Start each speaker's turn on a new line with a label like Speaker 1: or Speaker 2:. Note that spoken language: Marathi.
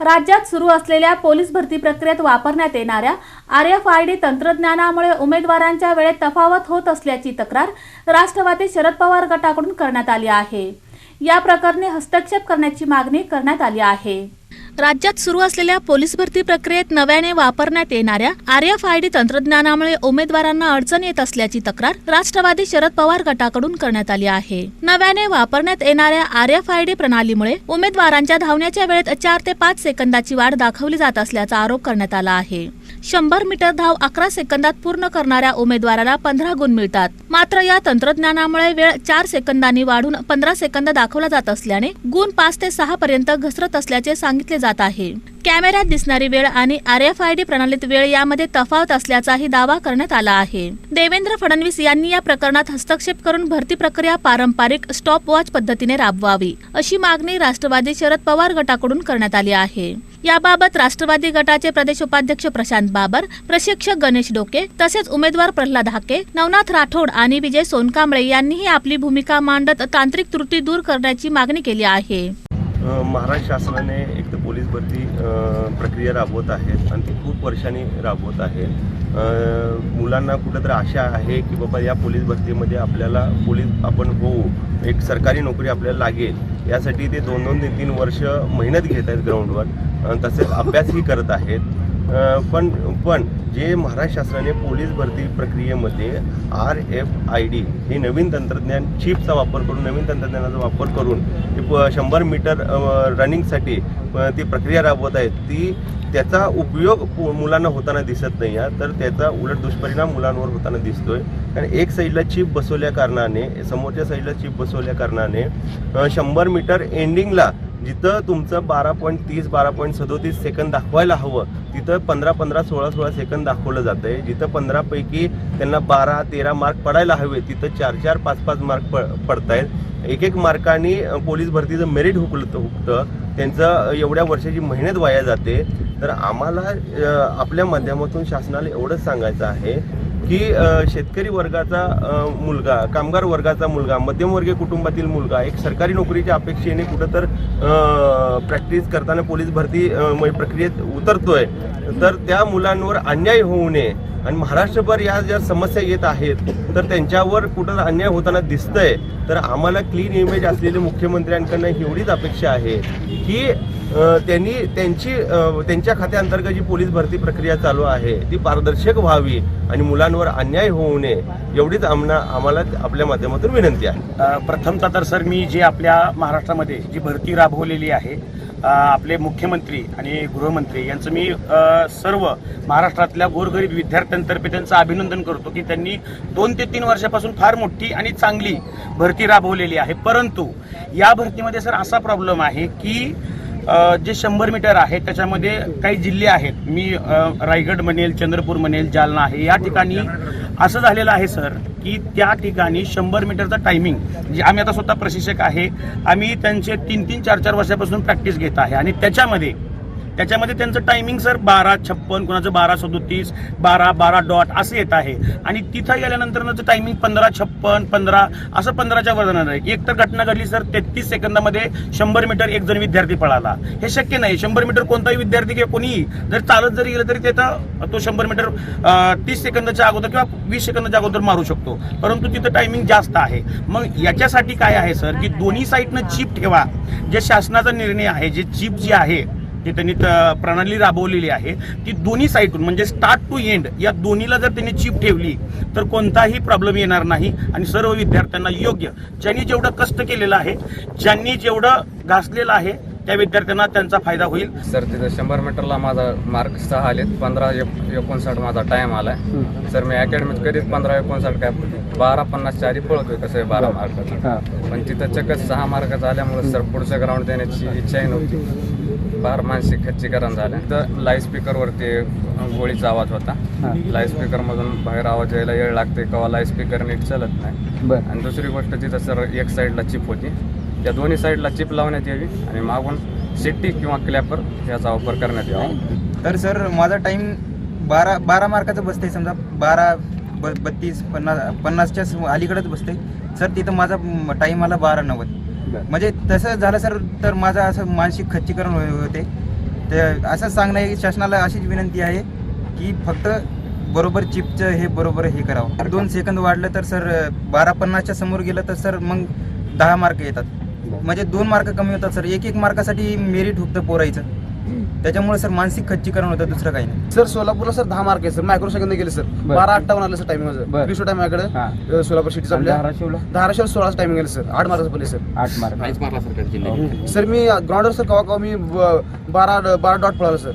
Speaker 1: राज्यात सुरू असलेल्या पोलीस भरती प्रक्रियेत वापरण्यात येणाऱ्या आर एफ आय डी तंत्रज्ञानामुळे उमेदवारांच्या वेळेत तफावत होत असल्याची तक्रार राष्ट्रवादी शरद पवार गटाकडून करण्यात आली आहे. या प्रकरणी हस्तक्षेप करण्याची मागणी करण्यात आली आहे. राज्यात सुरू असलेल्या पोलीस भरती प्रक्रियेत नव्याने वापरण्यात येणाऱ्या आर एफ आय डी तंत्रज्ञानामुळे उमेदवारांना अडचण येत असल्याची तक्रार राष्ट्रवादी शरद पवार गटाकडून करण्यात आली आहे. नव्याने वापरण्यात येणाऱ्या आर एफ आय डी प्रणालीमुळे उमेदवारांच्या धावण्याच्या वेळेत चार ते पाच सेकंदाची वाढ दाखवली जात असल्याचा आरोप करण्यात आला आहे. शंभर मीटर धाव अकरा सेकंदात पूर्ण करणाऱ्या उमेदवाराला पंधरा गुण मिळतात. मात्र या तंत्रज्ञानामुळे वेळ चार सेकंदांनी वाढून पंधरा सेकंद दाखवला जात असल्याने गुण पाच ते सहा पर्यंत घसरत असल्याचे सांगितले जात आहे. कॅमेऱ्यात दिसणारी वेळ आणि आर एफ आय डी प्रणालीत वेळ यामध्ये तफावत असल्याचाही दावा करण्यात आला आहे. देवेंद्र फडणवीस यांनी या प्रकरणात हस्तक्षेप करून भरती प्रक्रिया पारंपरिक स्टॉप वॉच पद्धतीने राबवावी अशी मागणी राष्ट्रवादी शरद पवार गटाकडून करण्यात आली आहे. याबाबत राष्ट्रवादी गटाचे प्रदेश उपाध्यक्ष प्रशांत बाबर प्रशिक्षक गणेश डोके तसेच उमेदवार प्रल्हाद हाके नवनाथ राठोड आणि विजय सोनकांबळे यांनीही आपली भूमिका मांडत तांत्रिक त्रुटी दूर करण्याची मागणी केली आहे.
Speaker 2: महाराष्ट्र शासनाने एक तर पोलीस भरती प्रक्रिया राबवत आहेत आणि ती खूप वर्षांनी राबवत आहेत. मुलांना कुठंतरी आशा आहे की बाबा या पोलीस भरतीमध्ये आपल्याला पोलीस आपण होऊ एक सरकारी नोकरी आपल्याला लागेल. यासाठी ते दोन दोन तीन तीन वर्ष मेहनत घेत आहेत ग्राउंडवर तसेच अभ्यासही करत आहेत. पण पण जे महाराष्ट्र शासनाने पोलीस भरती प्रक्रियेमध्ये आर एफ आय डी हे नवीन तंत्रज्ञान चिपचा वापर करून नवीन तंत्रज्ञानाचा वापर करून ते प शंभर मीटर रनिंगसाठी ती प्रक्रिया राबवत आहेत. ती त्याचा उपयोग मुलांना होताना दिसत नाही आहे तर त्याचा उलट दुष्परिणाम मुलांवर होताना दिसतोय. कारण एक साईडला चिप बसवल्या कारणाने समोरच्या साईडला चिप बसवल्या कारणाने शंभर मीटर एंडिंगला जिथं तुमचं बारा पॉईंट तीस बारा पॉईंट सदोतीस सेकंद दाखवायला हवं तिथं पंधरा पंधरा सोळा सोळा सेकंद दाखवलं जातं आहे जिथं पंधरापैकी त्यांना बारा तेरा मार्क पडायला हवे तिथं चार चार पाच पाच मार्क प पडतायत. एक एक मार्काने पोलीस भरतीचं मेरिट हुकलं हुकतं. त्यांचं एवढ्या वर्षाची मेहनत वाया जाते. तर आम्हाला आपल्या माध्यमातून शासनाला एवढंच सांगायचं आहे की शेतकरी वर्गाचा मुलगा कामगार वर्गाचा मुलगा मध्यमवर्गीय कुटुंबातील मुलगा एक सरकारी नोकरीच्या अपेक्षेने कुठं तर प्रॅक्टिस करताना पोलीस भरती म- म्हणजे प्रक्रियेत उतरतोय तर त्या मुलांवर अन्याय होऊ नये. आणि महाराष्ट्रभर या ज्या समस्या येत आहेत तर त्यांच्यावर कुठं अन्याय होताना दिसतंय तर आम्हाला क्लीन इमेज असलेले मुख्यमंत्र्यांकडनं एवढीच अपेक्षा आहे की त्यांनी त्यांची त्यांच्या खात्याअंतर्गत जी पोलीस भरती प्रक्रिया चालू आहे ती पारदर्शक व्हावी आणि मुलांवर अन्याय होऊ नये एवढीच आम्हाला आम्हाला आपल्या माध्यमातून विनंती आहे.
Speaker 3: प्रथमतः तर सर मी जे आपल्या महाराष्ट्रामध्ये जी भरती राबवलेली आहे आपले मुख्यमंत्री आणि गृहमंत्री यांचं मी सर्व महाराष्ट्रातल्या गोरगरीब विद्यार्थ्यांतर्फे त्यांचं अभिनंदन करतो की त्यांनी दोन ते तीन वर्षापासून फार मोठी आणि चांगली भरती राबवलेली आहे. परंतु या भरतीमध्ये सर असा प्रॉब्लेम आहे की जे शंभर मीटर आहे त्याच्यामध्ये काही जिल्हे आहेत. मी रायगड म्हणेल चंद्रपूर म्हणेल जालना आहे. या ठिकाणी असं झालेलं आहे सर की त्या ठिकाणी शंभर मीटरचा टायमिंग जे म्हणजे आम्ही आता स्वतः प्रशिक्षक आहे आम्ही त्यांचे तीन तीन चार चार वर्षापासून प्रॅक्टिस घेत आहे आणि त्याच्यामध्ये त्याच्यामध्ये त्यांचं टायमिंग सर बारा छप्पन कोणाचं बारा सदोतीस बारा बारा डॉट असं येत आहे. आणि तिथं गेल्यानंतर टायमिंग पंधरा छप्पन पंधरा असं पंधराच्या वर जाणार आहे. एक तर घटना घडली सर तेहतीस सेकंदामध्ये शंभर मीटर एक जण विद्यार्थी पळाला. हे शक्य नाही. शंभर मीटर कोणताही विद्यार्थी किंवा कोणीही जर चालत जरी गेलं तरी तिथं तो शंभर मीटर तीस सेकंदाच्या अगोदर किंवा वीस सेकंदाच्या अगोदर मारू शकतो. परंतु तिथं टायमिंग जास्त आहे. मग याच्यासाठी काय आहे सर की दोन्ही साईडनं चिप ठेवा. जे शासनाचा निर्णय आहे जे चिप जी आहे जी त्यांनी प्रणाली राबवलेली आहे. ती दोन्ही साईडून म्हणजे स्टार्ट टू एंड या दोन्हीला जर त्यांनी चिप ठेवली तर कोणताही प्रॉब्लेम येणार नाही आणि सर्व विद्यार्थ्यांना योग्य. ज्यांनी जेवढं कष्ट केलेलं आहे ज्यांनी जेवढं घासलेलं आहे त्या विद्यार्थ्यांना त्यांचा फायदा होईल.
Speaker 4: सर तिथं शंभर मीटरला माझा मार्क सहा आलेत. पंधरा एक एकोणसाठ माझा टाइम आलाय. सर मी अकॅडमीत कधीच पंधरा एकोणसाठ काय बारा पन्नासच्या आधी पळतोय कसं आहे बारा मार्काचा पण तिथं चक्कच सहा मार्काचा आल्यामुळे सर पुढचं ग्राउंड देण्याची इच्छाही नव्हती. फार मानसिक खच्चीकरण झालं. तर लाईव्ह स्पीकरवरती गोळीचा आवाज होता. लाईव्ह स्पीकर मधून बाहेर आवाज यायला वेळ लागते किंवा लाईव्ह स्पीकर नीट चालत नाही.
Speaker 5: बर.
Speaker 4: आणि दुसरी गोष्ट तिथं सर एक साईडला चिप होती त्या दोन्ही साईडला चिप लावण्यात यावी आणि मागून सिट्टी किंवा क्लॅपर याचा वापर करण्यात यावा.
Speaker 5: तर सर माझा टाइम बारा बारा मार्काचं बसते समजा बारा ब बत्तीस पन्नास पन्नासच्या स- अलीकडेच बसते सर तिथं माझा टाईम आला बारा नव्वद. म्हणजे तसं झालं सर तर माझं असं मानसिक खच्चीकरण होते. ते असं सांगणं आहे की शासनाला अशीच विनंती आहे की फक्त बरोबर चिपचं हे बरोबर हे करावं. दोन सेकंद वाढलं तर सर बारा पन्नासच्या समोर गेलं तर सर मग दहा मार्क येतात. म्हणजे दोन मार्क कमी होतात सर. एक एक मार्कासाठी मेरिट होतं पोरायचं. त्याच्यामुळे सर मानसिक खच्चीकरण होतं दुसरं काही नाही.
Speaker 6: सर सोलापूरला सर दहा मार्क आहे सर. मायक्रो सेकंद गेले सर. बारा. अठ्ठावन्न आलं सर टायमिंग माझं
Speaker 7: बरं.
Speaker 6: टाइम माझ्याकडे
Speaker 7: हा.
Speaker 6: सोलापूर सिटीचा आपल्या
Speaker 7: धाराशिवला?
Speaker 6: धाराशिव सोळाचं टायमिंग गेलं सर. आठ मार्क पडले सर.
Speaker 7: आठ मार्क.
Speaker 6: सर मी ग्राउंडवर सर कवा कवा मी ब- बारा बारा डॉट पळालो सर.